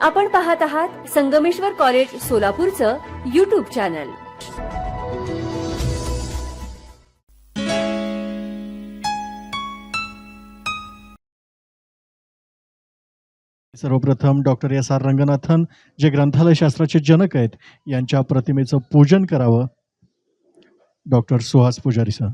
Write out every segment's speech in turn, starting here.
आपण पाहत आहात संगमेश्वर कॉलेज सोलापूरचं युट्यूब चॅनल सर्वप्रथम डॉक्टर एस आर रंगनाथन जे ग्रंथालय शास्त्राचे जनक आहेत यांच्या प्रतिमेचं पूजन करावं. Doctor Suhas Pujari sir.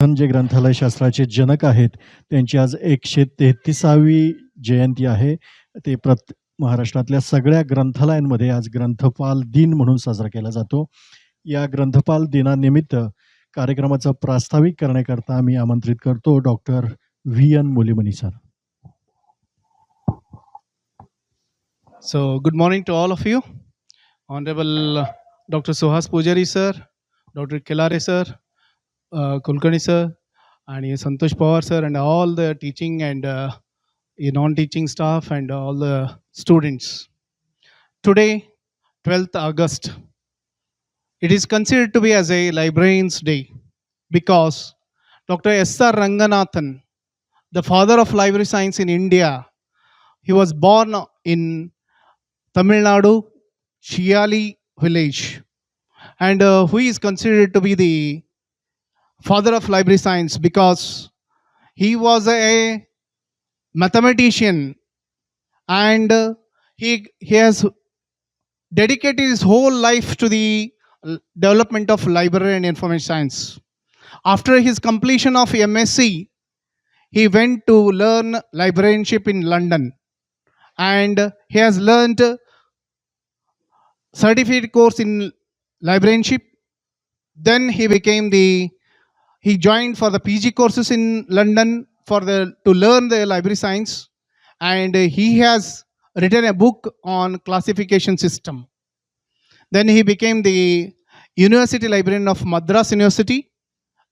जे ग्रंथालय शास्त्राचे जनक आहेत. त्यांची आज एकशे तेहतीसावी जयंती आहे. ते प्रत महाराष्ट्रातल्या सगळ्या ग्रंथालयांमध्ये आज ग्रंथपाल दिन म्हणून साजरा केला जातो. या ग्रंथपाल दिनानिमित्त कार्यक्रमाचं प्रास्ताविक करण्याकरता आम्ही आमंत्रित करतो doctor V. N. Mulimani sir. So good morning to all of you honourable doctor Suhas Pujari sir doctor Kelare sir Kulkarni sir, and Santosh Pawar sir, and all the teaching and uh, non-teaching staff and all the students. Today, 12th August, it is considered to be as a librarian's day because Dr. S.R. Ranganathan, the father of library science in India, he was born in Tamil Nadu, Shiali village, and uh, who is considered to be the father of library science because he was a mathematician and he, he has dedicated his whole life to the development of library and information science. After his completion of MSc, he went to learn librarianship in London and he has learned certificate course in librarianship then he became the he joined for the pg courses in london for the to learn the library science. And he has written a book on classification system. Then he became the university librarian of madras university.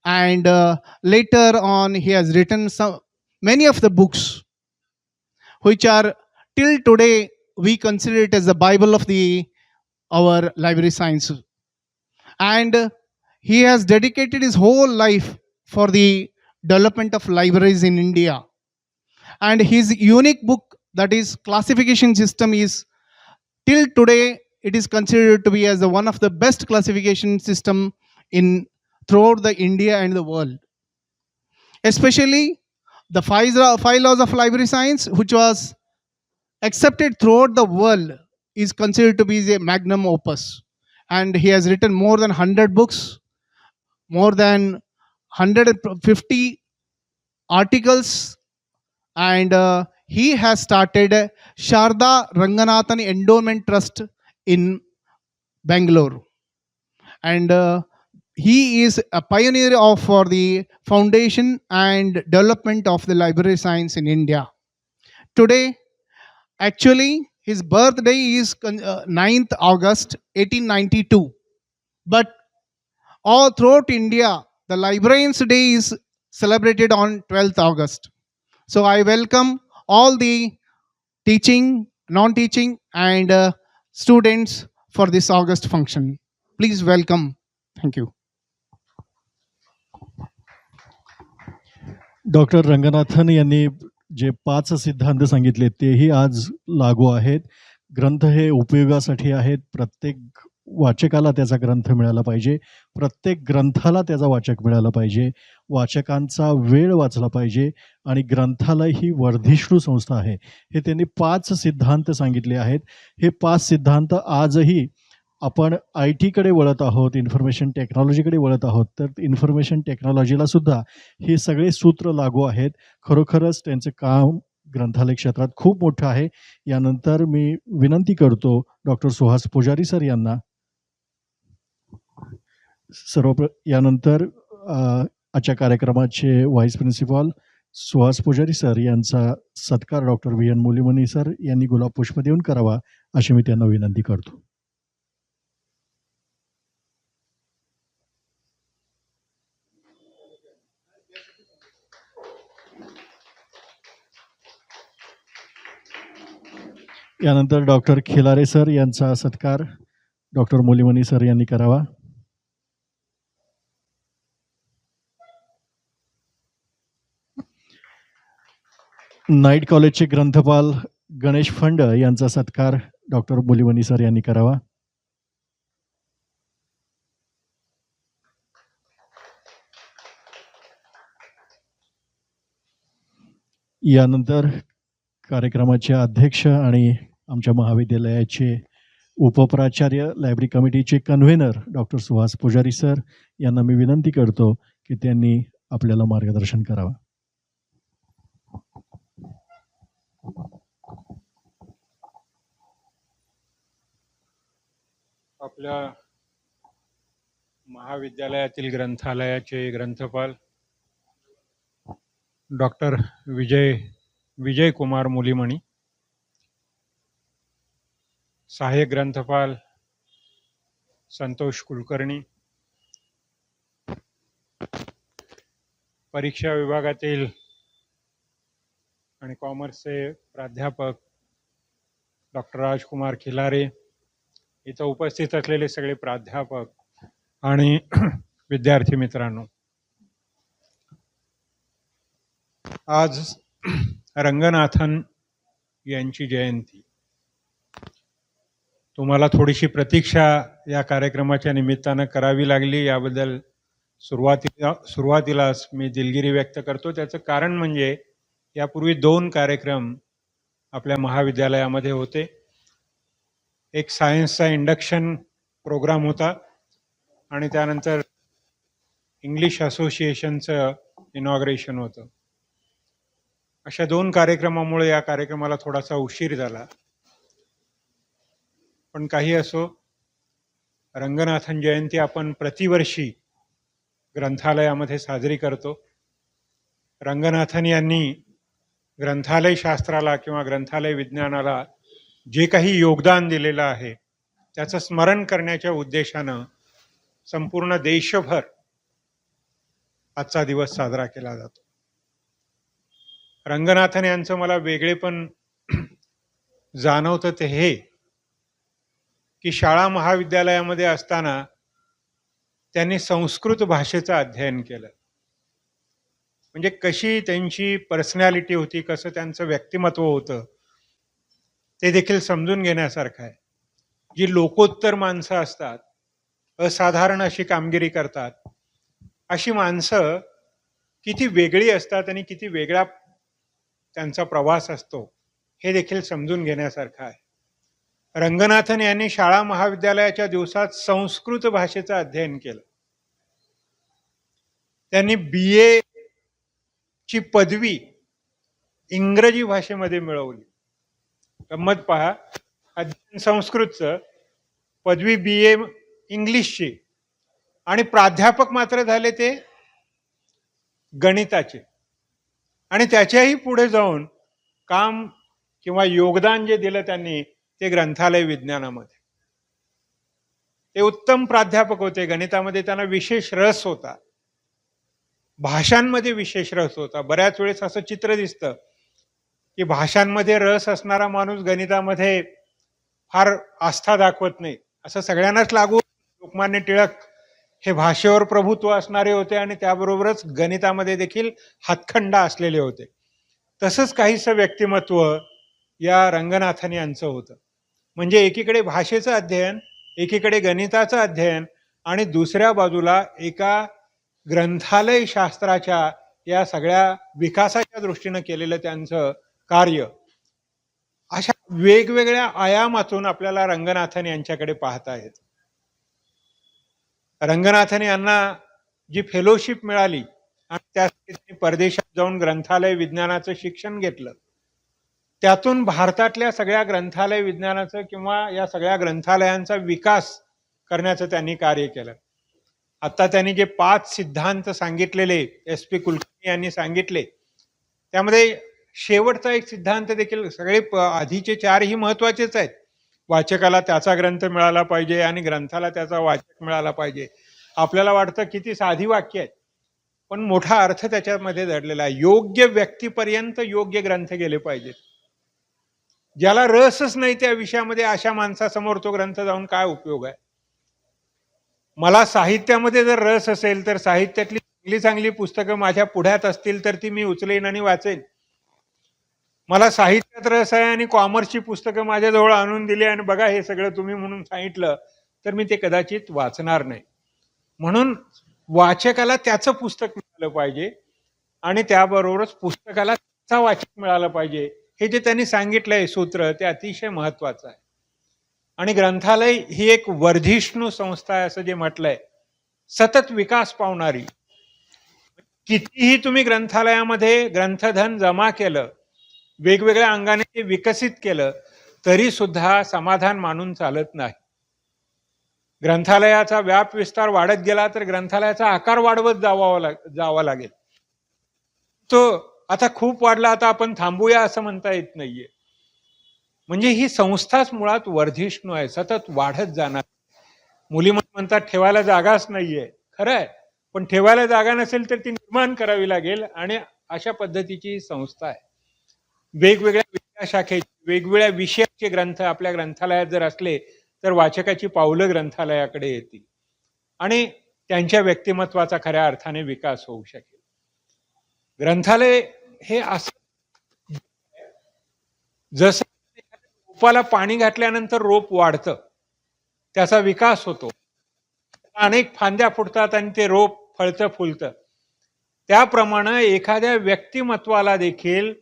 And uh, later on he has written some many of the books which are till today we consider it as the bible of the our library science. And he has dedicated his whole life for the development of libraries in india. And his unique book that is classification system is till today it is considered to be as the one of the best classification system in throughout the india and the world. Especially the five, five laws of library science which was accepted throughout the world is considered to be a magnum opus. And he has written more than 100 books more than 150 articles. And uh, he has started sharda ranganathan endowment trust in bangalore. And uh, he is a pioneer of for the foundation and development of the library science in india. Today actually his birthday is uh, 9th august 1892 but all throughout india the librarians day is celebrated on 12th august so i welcome all the teaching non-teaching and uh, students for this august function please welcome thank you doctor Ranganathan यांनी जे पाच सिद्धांत सांगितले तेही आज लागू आहेत ग्रंथ हे उपयोगासाठी आहेत प्रत्येक वाचकाला त्याचा ग्रंथ मिळाला पाहिजे. प्रत्येक ग्रंथाला त्याचा वाचक मिळाला पाहिजे. वाचकांचा वेळ वाचला पाहिजे आणि ग्रंथालय ही वर्धिष्णू संस्था आहे. हे त्यांनी पाच सिद्धांत सांगितले आहेत. हे पाच सिद्धांत आजही आपण आय टीकडे वळत आहोत इन्फॉर्मेशन टेक्नॉलॉजीकडे वळत आहोत. तर इन्फॉर्मेशन टेक्नॉलॉजीला सुद्धा हे सगळे सूत्र लागू आहेत. खरोखरच त्यांचं काम ग्रंथालय क्षेत्रात खूप मोठं आहे. यानंतर मी विनंती करतो डॉक्टर सुहास पुजारी सर यांना सर्व यानंतर आजच्या कार्यक्रमाचे vice principal Suhas Pujari sir यांचा सत्कार doctor V N Mulimani sir यांनी गुलाब पुष्प देऊन करावा अशी मी त्यांना विनंती करतो. यानंतर डॉक्टर खिलारे सर यांचा सत्कार डॉक्टर मुलीमनी सर यांनी करावा. नाईट कॉलेजचे ग्रंथपाल गणेश फंड यांचा सत्कार डॉक्टर मोलिमनी सर यांनी करावा. यानंतर कार्यक्रमाचे अध्यक्ष आणि आमच्या महाविद्यालयाचे उपप्राचार्य लायब्ररी कमिटीचे convener doctor Suhas Pujari sir यांना मी विनंती करतो की त्यांनी आपल्याला मार्गदर्शन करावं. आपल्या महाविद्यालयातील ग्रंथालयाचे ग्रंथपाल डॉक्टर विजय विजय कुमार मुलीमणी सहाय्यक ग्रंथपाल संतोष कुलकर्णी परीक्षा विभागातील आणि कॉमर्सचे प्राध्यापक डॉक्टर राजकुमार खिलारे इथं उपस्थित असलेले सगळे प्राध्यापक आणि विद्यार्थी मित्रांनो. आज रंगनाथन यांची जयंती. तुम्हाला थोडीशी प्रतीक्षा या कार्यक्रमाच्या निमित्तानं करावी लागली. याबद्दल सुरुवातीला सुरुवातीलाच मी दिलगिरी व्यक्त करतो. त्याचं कारण म्हणजे यापूर्वी दोन कार्यक्रम आपल्या महाविद्यालयामध्ये होते. एक सायन्सचा इंडक्शन प्रोग्राम होता आणि त्यानंतर इंग्लिश असोसिएशनचं इनॉग्रेशन होतं. अशा दोन कार्यक्रमामुळे या कार्यक्रमाला थोडासा उशीर झाला. पण काही असो रंगनाथन जयंती आपण प्रतिवर्षी ग्रंथालयामध्ये साजरी करतो. रंगनाथन यांनी ग्रंथालय शास्त्राला किंवा ग्रंथालय विज्ञानाला जे काही योगदान दिलेलं आहे त्याचं स्मरण करण्याच्या उद्देशानं संपूर्ण देशभर आजचा दिवस साजरा केला जातो. रंगनाथन यांचं मला वेगळेपण जाणवतं ते हे की शाळा महाविद्यालयामध्ये असताना त्यांनी संस्कृत भाषेचं अध्ययन केलं. म्हणजे कशी त्यांची पर्सनॅलिटी होती कसं त्यांचं व्यक्तिमत्व होतं ते देखील समजून घेण्यासारखं आहे. जी लोकोत्तर माणसं असतात असाधारण अशी कामगिरी करतात अशी माणसं किती वेगळी असतात आणि किती वेगळा त्यांचा प्रवास असतो हे देखील समजून घेण्यासारखं आहे. रंगनाथन यांनी शाळा महाविद्यालयाच्या दिवसात संस्कृत भाषेचं अध्ययन केलं. त्यांनी बी ए ची पदवी इंग्रजी भाषेमध्ये मिळवली. गंमत पहा अध्ययन संस्कृतचं पदवी बी ए इंग्लिशची आणि प्राध्यापक मात्र झाले ते गणिताचे. आणि त्याच्याही पुढे जाऊन काम किंवा योगदान जे दिलं त्यांनी ते ग्रंथालय विज्ञानामध्ये. ते उत्तम प्राध्यापक होते गणितामध्ये त्यांना विशेष रस होता. भाषांमध्ये विशेष रस होता. बऱ्याच वेळेस असं चित्र दिसतं की भाषांमध्ये रस असणारा माणूस गणितामध्ये फार आस्था दाखवत नाही. असं सगळ्यांनाच लागू लोकमान्य टिळक हे भाषेवर प्रभुत्व असणारे होते आणि त्याबरोबरच गणितामध्ये देखील हातखंडा असलेले होते. तसंच काहीसं व्यक्तिमत्व या रंगनाथन यांचं होतं. म्हणजे एकीकडे भाषेचं अध्ययन एकीकडे गणिताचं अध्ययन आणि दुसऱ्या बाजूला एका ग्रंथालय शास्त्राच्या या सगळ्या विकासाच्या दृष्टीनं केलेलं त्यांचं कार्य अशा वेगवेगळ्या आयामातून आपल्याला रंगनाथन यांच्याकडे पाहता येत रंगनाथन यांना जी फेलोशिप मिळाली आणि त्यासाठी परदेशात जाऊन ग्रंथालय विज्ञानाचं शिक्षण घेतलं. त्यातून भारतातल्या सगळ्या ग्रंथालय विज्ञानाचं किंवा या सगळ्या ग्रंथालयांचा विकास करण्याचं त्यांनी कार्य केलं. आता त्यांनी जे पाच सिद्धांत सांगितलेले एस पी कुलकर्णी यांनी सांगितले त्यामध्ये शेवटचा एक सिद्धांत देखील सगळे प- आधीचे चारही महत्वाचेच आहेत. वाचकाला त्याचा ग्रंथ मिळाला पाहिजे आणि ग्रंथाला त्याचा वाचक मिळाला पाहिजे. आपल्याला वाटतं किती साधी वाक्य आहेत पण मोठा अर्थ त्याच्यामध्ये दडलेला आहे. योग्य व्यक्तीपर्यंत योग्य ग्रंथ गेले पाहिजेत. ज्याला रसच नाही त्या विषयामध्ये अशा माणसासमोर तो ग्रंथ जाऊन काय उपयोग आहे? मला साहित्यामध्ये जर रस असेल तर साहित्यातली चांगली चांगली पुस्तकं माझ्या पुढ्यात असतील तर ती मी उचलेन आणि वाचेन. मला साहित्यात रस आहे आणि कॉमर्सची पुस्तकं माझ्याजवळ आणून दिली आणि बघा हे सगळं तुम्ही म्हणून सांगितलं तर मी ते कदाचित वाचणार नाही. म्हणून वाचकाला त्याचं पुस्तक मिळालं पाहिजे आणि त्याबरोबरच पुस्तकाला त्याचा वाचक मिळाला पाहिजे. हे जे त्यांनी सांगितलंय सूत्र ते अतिशय महत्वाचं आहे. आणि ग्रंथालय ही एक वर्धिष्णू संस्था आहे असं जे म्हटलंय. सतत विकास पावणारी. कितीही तुम्ही ग्रंथालयामध्ये ग्रंथधन जमा केलं वेगवेगळ्या अंगाने ते विकसित केलं तरी सुद्धा समाधान मानून चालत नाही. ग्रंथालयाचा व्याप विस्तार वाढत गेला तर ग्रंथालयाचा आकार वाढवत जावा लाग जावा लागेल. तो आता खूप वाढला आता आपण थांबूया असं म्हणता येत नाहीये. म्हणजे ही संस्थाच मुळात वर्धिष्णू आहे सतत वाढत जाणार. मुली म्हणतात ठेवायला जागाच नाहीये. खरं आहे पण ठेवायला जागा नसेल तर ती निर्माण करावी लागेल आणि अशा पद्धतीची ही संस्था आहे. वेगवेगळ्या विद्याशाखेचे वेगवेगळ्या विषयाचे ग्रंथ आपल्या ग्रंथालयात जर असले तर वाचकाची पावलं ग्रंथालयाकडे येतील. आणि त्यांच्या व्यक्तिमत्वाचा खऱ्या अर्थाने विकास होऊ शकेल. ग्रंथालय हे असं जसं रोपाला पाणी घातल्यानंतर रोप वाढतं. त्याचा विकास होतो. अनेक फांद्या फुटतात आणि ते रोप फळतं फुलतं. त्याप्रमाणे एखाद्या व्यक्तिमत्वाला देखील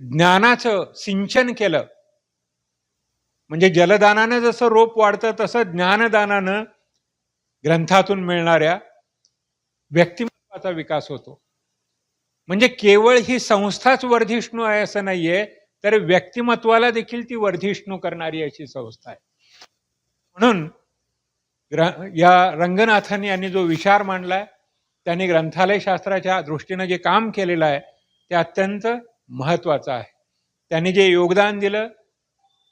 ज्ञानाचं सिंचन केलं. म्हणजे जलदानानं जसं रोप वाढतं तसं ज्ञानदानानं ग्रंथातून मिळणाऱ्या व्यक्तिमत्वाचा विकास होतो. म्हणजे केवळ ही संस्थाच वर्धिष्णू आहे असं नाहीये तर व्यक्तिमत्वाला देखील ती वर्धिष्णू करणारी अशी संस्था आहे. म्हणून ग्र- या रंगनाथांनी यांनी जो विचार मांडलाय त्यांनी ग्रंथालय शास्त्राच्या दृष्टीनं जे काम केलेलं आहे ते अत्यंत महत्वाचं आहे. त्यांनी जे योगदान दिलं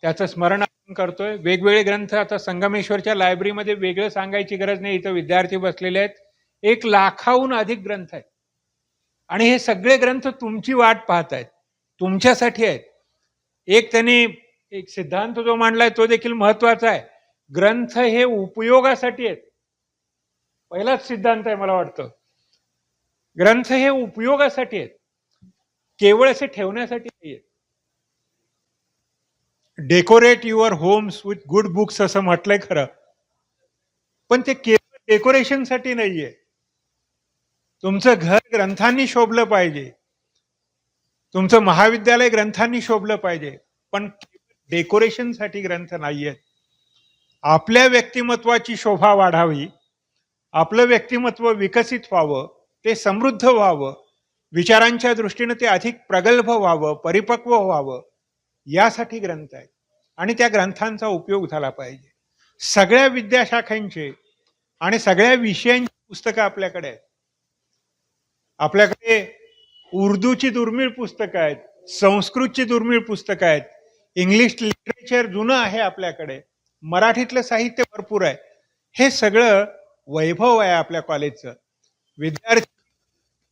त्याचं स्मरण आपण करतोय. वेगवेगळे ग्रंथ आता संगमेश्वरच्या लायब्ररीमध्ये वेगळं सांगायची गरज नाही. इथं विद्यार्थी बसलेले आहेत. एक लाखाहून अधिक ग्रंथ आहेत. आणि हे सगळे ग्रंथ तुमची वाट पाहत आहेत. तुमच्यासाठी आहेत. एक त्यांनी एक सिद्धांत जो मांडलाय तो देखील महत्त्वाचा आहे. ग्रंथ हे उपयोगासाठी आहेत. पहिलाच सिद्धांत आहे मला वाटतं. ग्रंथ हे उपयोगासाठी आहेत. केवळ असे ठेवण्यासाठी नाही आहेत decorate your homes with good books असं म्हटलंय खरं. पण ते केवळ डेकोरेशनसाठी नाहीये. तुमचं घर ग्रंथांनी शोभलं पाहिजे. तुमचं महाविद्यालय ग्रंथांनी शोभलं पाहिजे पण डेकोरेशनसाठी ग्रंथ नाहीयेत. आपल्या व्यक्तिमत्वाची शोभा वाढावी आपलं व्यक्तिमत्व विकसित व्हावं ते समृद्ध व्हावं विचारांच्या दृष्टीनं ते अधिक प्रगल्भ व्हावं परिपक्व व्हावं यासाठी ग्रंथ आहेत. आणि त्या ग्रंथांचा उपयोग झाला पाहिजे. सगळ्या विद्याशाखांचे आणि सगळ्या विषयांची पुस्तकं आपल्याकडे आहेत. आपल्याकडे उर्दूची दुर्मिळ पुस्तकं आहेत संस्कृतची दुर्मिळ पुस्तकं आहेत इंग्लिश लिटरेचर जुनं आहे आपल्याकडे मराठीतलं साहित्य भरपूर आहे. हे सगळं वैभव आहे आपल्या कॉलेजचं. विद्यार्थी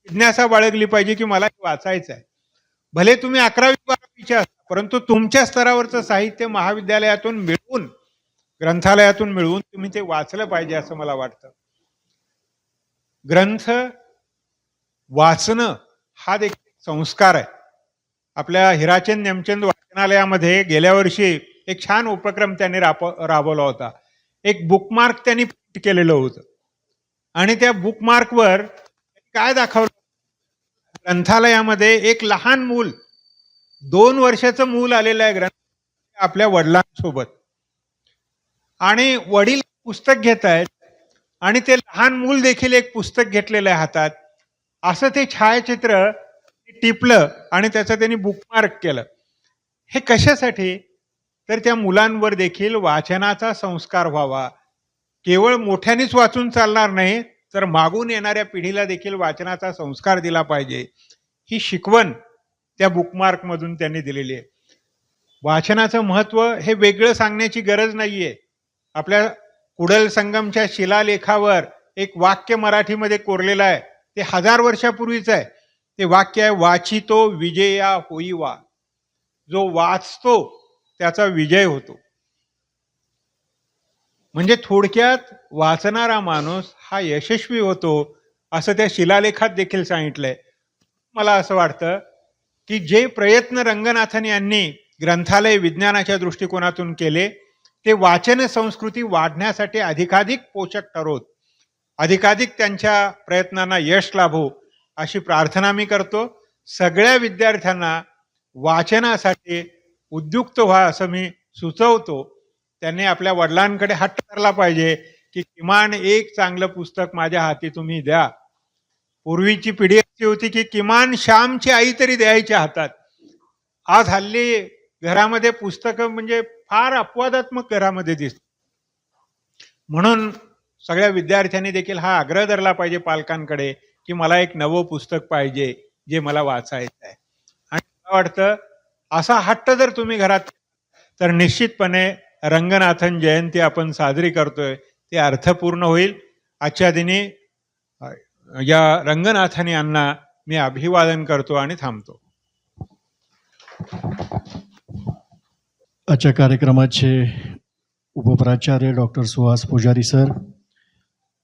जिज्ञासा बाळगली पाहिजे की मला वाचायचं आहे. भले तुम्ही अकरावी बारावीचे असता परंतु तुमच्या स्तरावरचं साहित्य महाविद्यालयातून मिळवून ग्रंथालयातून मिळवून तुम्ही ते वाचलं पाहिजे असं मला वाटतं. ग्रंथ वाचणं हा देखील संस्कार आहे. आपल्या हिराचंद नेमचंद वाचनालयामध्ये गेल्या वर्षी एक छान उपक्रम त्यांनी राब राबवला होता. एक बुकमार्क त्यांनी print केलेलं होतं. आणि त्या बुकमार्कवर काय दाखवलं? ग्रंथालयामध्ये एक लहान मूल दोन वर्षाचं मूल आलेलं आहे ग्रंथ आपल्या वडिलांसोबत. आणि वडील पुस्तक घेत आहेत आणि ते लहान मूल देखील एक पुस्तक घेतलेलं आहे हातात. असं ते छायाचित्र टिपलं आणि त्याचं त्यांनी बुकमार्क केलं. हे कशासाठी? तर त्या मुलांवर देखील वाचनाचा संस्कार व्हावा. केवळ मोठ्यानेच वाचून चालणार नाही तर मागून येणाऱ्या पिढीला देखील वाचनाचा संस्कार दिला पाहिजे. ही शिकवण त्या बुकमार्कमधून त्यांनी दिलेली आहे. वाचनाचं महत्त्व हे वेगळं सांगण्याची गरज नाहीये. आपल्या कुडल संगमच्या शिलालेखावर एक वाक्य मराठीमध्ये कोरलेलं आहे. ते हजार वर्षापूर्वीचं आहे. ते वाक्य आहे वाचितो विजया होई वा जो वाचतो त्याचा विजय होतो. म्हणजे थोडक्यात वाचणारा माणूस हा यशस्वी होतो असं त्या शिलालेखात देखील सांगितलंय. मला असं वाटतं की जे प्रयत्न रंगनाथन यांनी ग्रंथालय विज्ञानाच्या दृष्टिकोनातून केले ते वाचन संस्कृती वाढण्यासाठी अधिकाधिक पोषक ठरोत. अधिकाधिक त्यांच्या प्रयत्नांना यश लाभो अशी प्रार्थना मी करतो. सगळ्या विद्यार्थ्यांना वाचनासाठी उद्युक्त व्हा असं मी सुचवतो. त्यांनी आपल्या वडिलांकडे हट्ट धरला पाहिजे की किमान एक चांगलं पुस्तक माझ्या हाती तुम्ही द्या. पूर्वीची पिढी अशी होती की किमान श्यामची आई तरी द्यायच्या हातात. आज हल्ली घरामध्ये पुस्तकं म्हणजे फार अपवादात्मक घरामध्ये दिसत म्हणून सगळ्या विद्यार्थ्यांनी देखील हा आग्रह धरला पाहिजे पालकांकडे की मला एक नवं पुस्तक पाहिजे जे मला वाचायचं आहे. आणि मला वाटतं असा हट्ट जर तुम्ही घरात तर निश्चितपणे रंगनाथन जयंती आपण साजरी करतोय ते अर्थपूर्ण होईल. आजच्या दिनी या रंगनाथन यांना मी अभिवादन करतो आणि थांबतो. आजच्या कार्यक्रमाचे उपप्राचार्य डॉक्टर सुहास पुजारी सर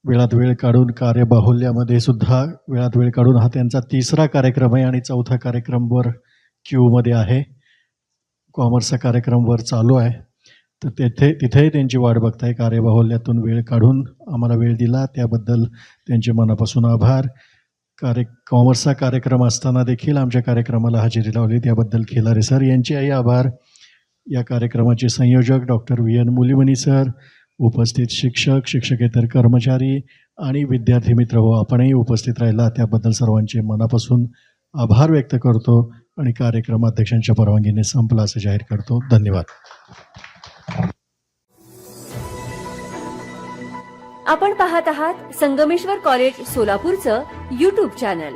वेळात वेळ काढून कार्यबाहुल्यामध्ये सुद्धा वेळात वेळ काढून हा त्यांचा तिसरा कार्यक्रम आहे आणि चौथा कार्यक्रम वर क्यूमध्ये आहे. कॉमर्सचा कार्यक्रम वर चालू आहे. तर तेथे तिथेही त्यांची वाट बघताय. कार्यबाहुल्यातून वेळ काढून आम्हाला वेळ दिला. त्याबद्दल त्यांचे मनापासून आभार. कार्य कॉमर्सचा कार्यक्रम असताना देखील आमच्या कार्यक्रमाला हजेरी लावली. त्याबद्दल खिलारे सर यांचेही आभार. या कार्यक्रमाचे संयोजक doctor V N Mulimani sir उपस्थित शिक्षक शिक्षकेतर कर्मचारी आणि विद्यार्थी मित्र हो आपणही उपस्थित राहिला. त्याबद्दल सर्वांचे मनापासून आभार व्यक्त करतो आणि कार्यक्रम अध्यक्षांच्या परवानगीने संपला असं जाहीर करतो. धन्यवाद. आपण पाहत आहात संगमेश्वर कॉलेज सोलापूरचं यूट्यूब चॅनल